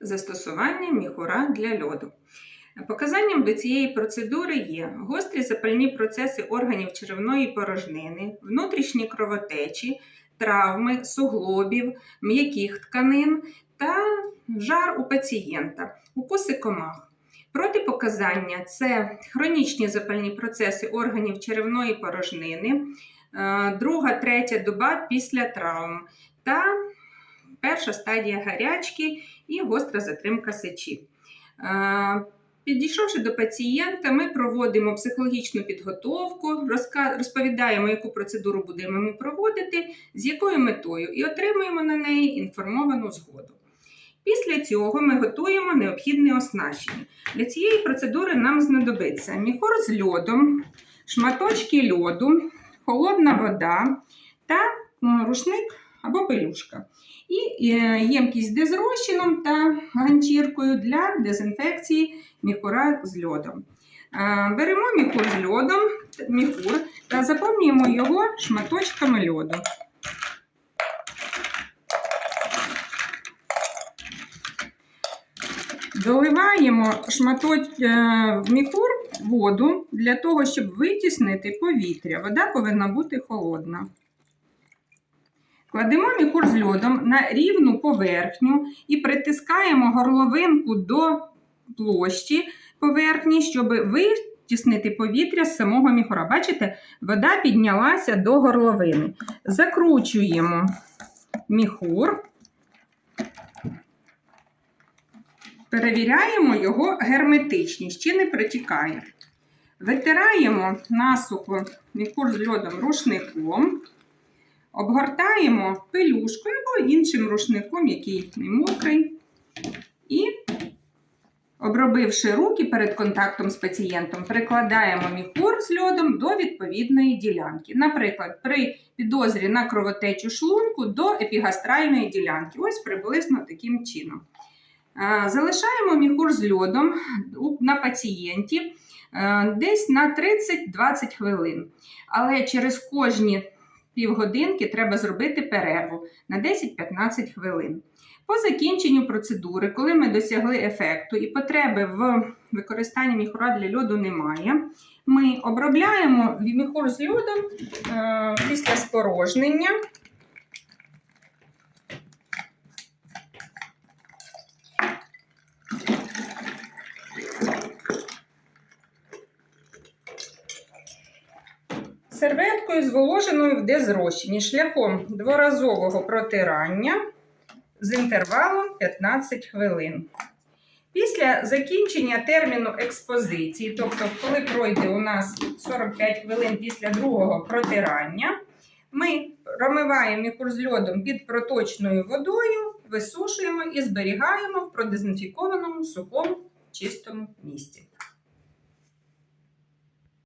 Застосування міхура для льоду. Показанням до цієї процедури є гострі запальні процеси органів черевної порожнини, внутрішні кровотечі, травми, суглобів, м'яких тканин та жар у пацієнта, укуси комах. Протипоказання це хронічні запальні процеси органів черевної порожнини, е, друга, третя доба після травм та перша стадія гарячки і гостра затримка сечі. Е, Підійшовши до пацієнта, ми проводимо психологічну підготовку, розповідаємо, яку процедуру будемо ми проводити, з якою метою, і отримуємо на неї інформовану згоду. Після цього ми готуємо необхідне оснащення. Для цієї процедури нам знадобиться міхур з льодом, шматочки льоду, холодна вода та рушник або пелюшка. І е, ємкість з розчином та ганчіркою для дезінфекції міхура з льодом. Е, Беремо міхур з льодом, міхур та заповнюємо його шматочками льоду. Доливаємо шматоч... е, в міхур воду для того, щоб витіснити повітря. Вода повинна бути холодна. Кладемо міхур з льодом на рівну поверхню і притискаємо горловинку до площі поверхні, щоб витіснити повітря з самого міхура. Бачите, вода піднялася до горловини. Закручуємо міхур. Перевіряємо його герметичність, чи не протікає. Витираємо насухо міхур з льодом рушником, обгортаємо пелюшкою або іншим рушником, який не мокрий. І, обробивши руки перед контактом з пацієнтом, прикладаємо міхур з льодом до відповідної ділянки. Наприклад, при підозрі на кровотечу шлунку до епігастральної ділянки. Ось приблизно таким чином. Е, Залишаємо міхур з льодом на пацієнті е, десь на 30-20 хвилин. Але через кожні півгодинки треба зробити перерву на 10-15 хвилин. По закінченню процедури, коли ми досягли ефекту і потреби в використанні міхура для льоду немає, ми обробляємо міхур з льодом е, після спорожнення. Серветкою зволоженою в дезрозчині шляхом дворазового протирання з інтервалом 15 хвилин. Після закінчення терміну експозиції, тобто, коли пройде у нас 45 хвилин після другого протирання, ми промиваємо мікур з льодом під проточною водою, висушуємо і зберігаємо в продезінфікованому сухому чистому місці.